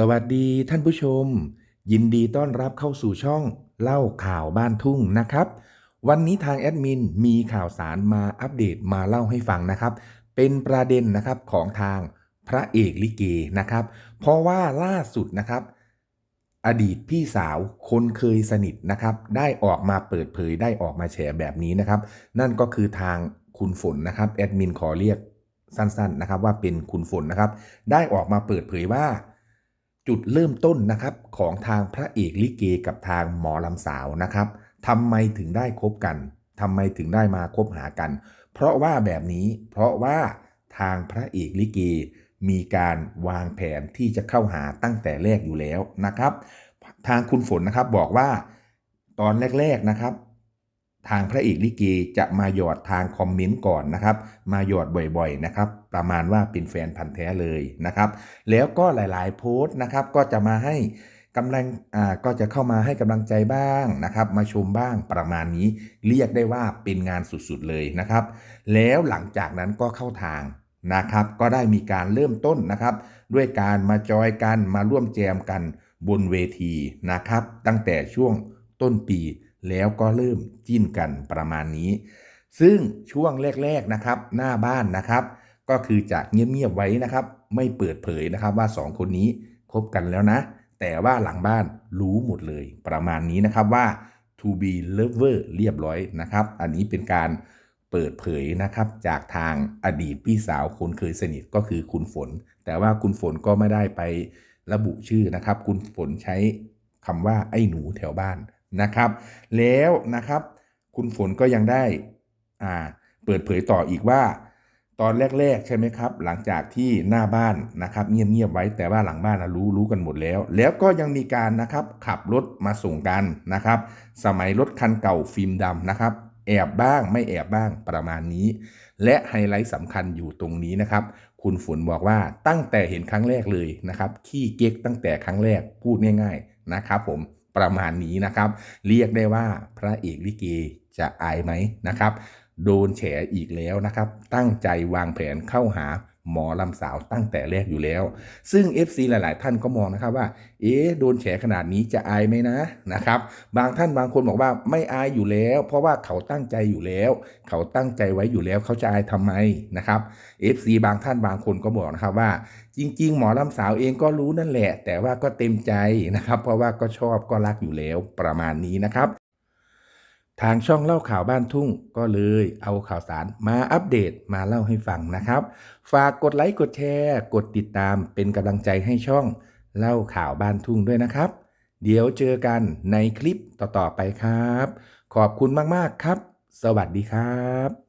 สวัสดีท่านผู้ชม ยินดีต้อนรับเข้าสู่ช่องเล่าข่าวบ้านทุ่งนะครับ วันนี้ทางแอดมินมีข่าวสารมาอัปเดตมาเล่าให้ฟังนะครับ เป็นประเด็นนะครับของทางพระเอกลิเกนะครับ เพราะว่าล่าสุดนะครับ อดีตพี่สาวคนเคยสนิทนะครับ ได้ออกมาเปิดเผยได้ออกมาแฉแบบนี้นะครับ นั่นก็คือทางคุณฝนนะครับแอดมินขอเรียกสั้นๆนะครับว่าเป็นคุณฝนนะครับ ได้ออกมาเปิดเผยว่า จุดเริ่มต้นนะครับของทางพระเอกลิเกกับทางหมอลำสาวนะครับทำไมถึงได้คบกันทำไมถึงได้มาคบหากัน เพราะว่าแบบนี้เพราะว่าทางพระเอกลิเกมีการวางแผนที่จะเข้าหาตั้งแต่แรกอยู่แล้วนะครับ ทางคุณฝนนะครับบอกว่าตอนแรก ๆนะครับ ทางพระเอกลิเกจะมาหยอดทางคอมเมนต์ก่อนนะครับ มาหยอดบ่อยๆนะครับประมาณว่าเป็นแฟนพันธ์แท้เลยนะครับ แล้วก็หลายๆโพสต์นะครับก็จะมาให้กำลังอ่าก็จะเข้ามาให้กำลังใจบ้างนะครับ มาชมบ้างประมาณนี้ เรียกได้ว่าเป็นงานสุดๆเลยนะครับ แล้วหลังจากนั้นก็เข้าทางนะครับก็ได้มีการเริ่มต้นนะครับ ด้วยการมาจอยกันมาร่วมแจมกันบนเวทีนะครับ ตั้งแต่ช่วงต้นปี แล้วก็เริ่มจิ้นกันประมาณนี้ ซึ่งช่วงแรกๆนะครับหน้าบ้านนะครับ ก็คือจะเงียบๆไว้นะครับ ไม่เปิดเผยนะครับว่าสองคนนี้คบกันแล้วนะ แต่ว่าหลังบ้านรู้หมดเลยประมาณนี้นะครับว่า to be lover เรียบร้อยนะครับ อันนี้เป็นการเปิดเผยนะครับจากทางอดีตพี่สาวคนเคยสนิทก็คือคุณฝน แต่ว่าคุณฝนก็ไม่ได้ไประบุชื่อนะครับ คุณฝนใช้คำว่าไอ้หนูแถวบ้าน นะครับ แล้วนะครับ คุณฝนก็ยังได้อ่าเปิดเผยต่ออีกว่า ตอนแรก ๆ ใช่ไหมครับ หลังจากที่หน้าบ้านนะครับ เงียบๆไว้แต่ว่าหลังบ้านนะรู้รู้กันหมดแล้ว แล้วก็ยังมีการนะครับขับรถมาส่งกันนะครับ สมัยรถคันเก่าฟิล์มดำนะครับ แอบบ้างไม่แอบบ้างประมาณนี้ และไฮไลท์สำคัญอยู่ตรงนี้นะครับคุณฝนบอกว่าตั้งแต่เห็นครั้งแรกเลยนะครับ ขี้เก๊กตั้งแต่ครั้งแรกพูดง่าย ๆนะครับ ผม ประมาณนี้นะครับ เรียกได้ว่าพระเอกลิเกจะอายไหมนะครับ โดนแฉอีกแล้วนะครับ ตั้งใจวางแผนเข้าหา หมอลำสาวตั้งแต่แรกอยู่แล้ว ซึ่ง FC หลาย ๆ ท่านก็มองนะครับว่า เอ๊ะโดนแฉขนาดนี้จะอายไหมนะนะครับ บางท่านบางคนบอกว่าไม่อายอยู่แล้ว เพราะว่าเขาตั้งใจอยู่แล้ว เขาตั้งใจไว้อยู่แล้วเขาจะอายทำไมนะครับ FC บางท่านบางคนก็บอกนะครับว่า จริง ๆ หมอลำสาวเองก็รู้นั่นแหละ แต่ว่าก็เต็มใจนะครับ เพราะว่าก็ชอบก็รักอยู่แล้วประมาณนี้นะครับ ทางช่องเล่าข่าวบ้านทุ่งก็เลยเอาข่าวสารมาอัปเดตมาเล่าให้ฟังนะครับ ฝากกดไลค์กดแชร์ กดติดตามเป็นกำลังใจให้ช่องเล่าข่าวบ้านทุ่งด้วยนะครับ เดี๋ยวเจอกันในคลิปต่อๆไปครับ ขอบคุณมากๆครับ สวัสดีครับ